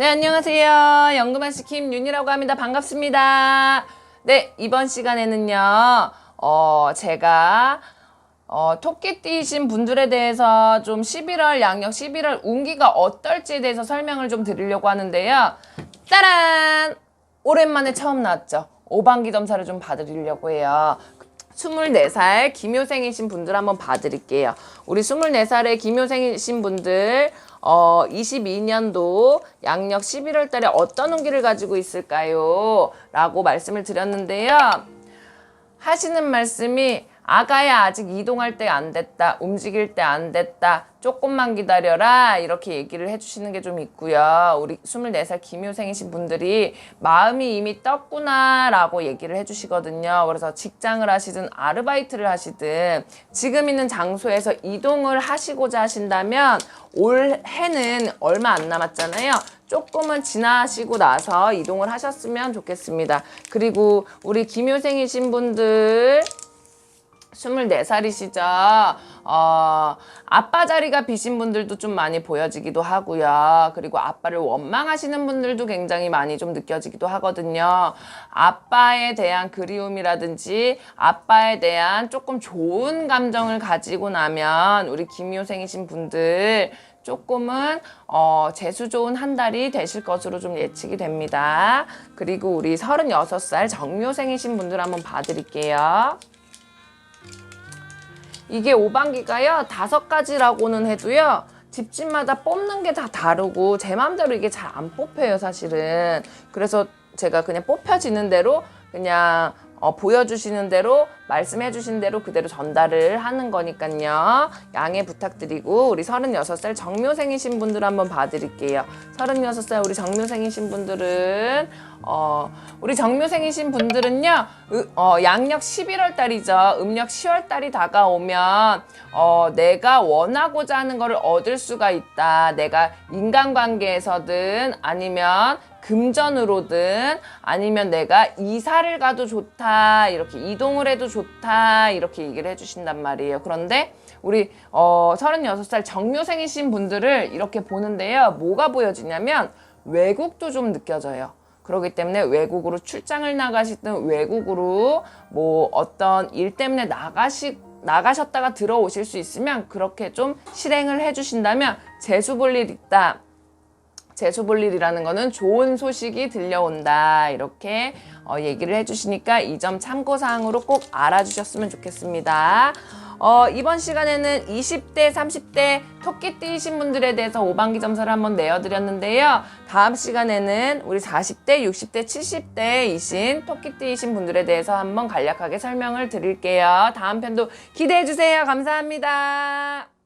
네, 안녕하세요. 연금아씨 김윤이라고 합니다. 반갑습니다. 네, 이번 시간에는요, 어, 제가, 어, 토끼띠이신 분들에 대해서 좀 11월 양력 11월 운기가 어떨지에 대해서 설명을 좀 드리려고 하는데요. 짜란! 오랜만에 처음 나왔죠. 오반기 점사를 좀 봐드리려고 해요. 24살 김효생이신 분들 한번 봐드릴게요. 우리 24살의 김효생이신 분들 어 22년도 양력 11월 달에 어떤 운기를 가지고 있을까요? 라고 말씀을 드렸는데요. 하시는 말씀이 아가야 아직 이동할 때 안 됐다 움직일 때 안 됐다 조금만 기다려라 이렇게 얘기를 해주시는 게 좀 있고요. 우리 24살 김효생이신 분들이 마음이 이미 떴구나 라고 얘기를 해주시거든요. 그래서 직장을 하시든 아르바이트를 하시든 지금 있는 장소에서 이동을 하시고자 하신다면 올해는 얼마 안 남았잖아요. 조금은 지나시고 나서 이동을 하셨으면 좋겠습니다. 그리고 우리 김효생이신 분들 24살이시죠. 어, 아빠 자리가 비신 분들도 좀 많이 보여지기도 하고요. 그리고 아빠를 원망하시는 분들도 굉장히 많이 좀 느껴지기도 하거든요. 아빠에 대한 그리움이라든지 아빠에 대한 조금 좋은 감정을 가지고 나면 우리 김효생이신 분들 조금은 어, 재수 좋은 한 달이 되실 것으로 좀 예측이 됩니다. 그리고 우리 36살 정묘생이신 분들 한번 봐드릴게요. 이게 오반기가요 다섯 가지라고는 해도요 집집마다 뽑는 게 다 다르고 제 맘대로 이게 잘 안 뽑혀요 사실은. 그래서 제가 그냥 뽑혀지는 대로 그냥 어, 보여주시는 대로 말씀해 주신 대로 그대로 전달을 하는 거니까요 양해 부탁드리고 우리 36살 정묘생이신 분들 한번 봐드릴게요 36살 우리 정묘생이신 분들은 어, 우리 정묘생이신 분들은요, 으- 어, 양력 11월 달이죠. 음력 10월 달이 다가오면, 어, 내가 원하고자 하는 거를 얻을 수가 있다. 내가 인간관계에서든 아니면 금전으로든 아니면 내가 이사를 가도 좋다. 이렇게 이동을 해도 좋다. 이렇게 얘기를 해주신단 말이에요. 그런데 우리 어, 36살 정묘생이신 분들을 이렇게 보는데요. 뭐가 보여지냐면 외국도 좀 느껴져요. 그렇기 때문에 외국으로 출장을 나가시든 외국으로 뭐 어떤 일 때문에 나가시 나가셨다가 들어오실 수 있으면 그렇게 좀 실행을 해주신다면 재수 볼 일 있다. 재수 볼 일이라는 거는 좋은 소식이 들려온다. 이렇게 어, 얘기를 해주시니까 이 점 참고사항으로 꼭 알아주셨으면 좋겠습니다. 어, 이번 시간에는 20대, 30대 토끼띠이신 분들에 대해서 오반기 점수를 한번 내어드렸는데요. 다음 시간에는 우리 40대, 60대, 70대이신 토끼띠이신 분들에 대해서 한번 간략하게 설명을 드릴게요. 다음 편도 기대해주세요. 감사합니다.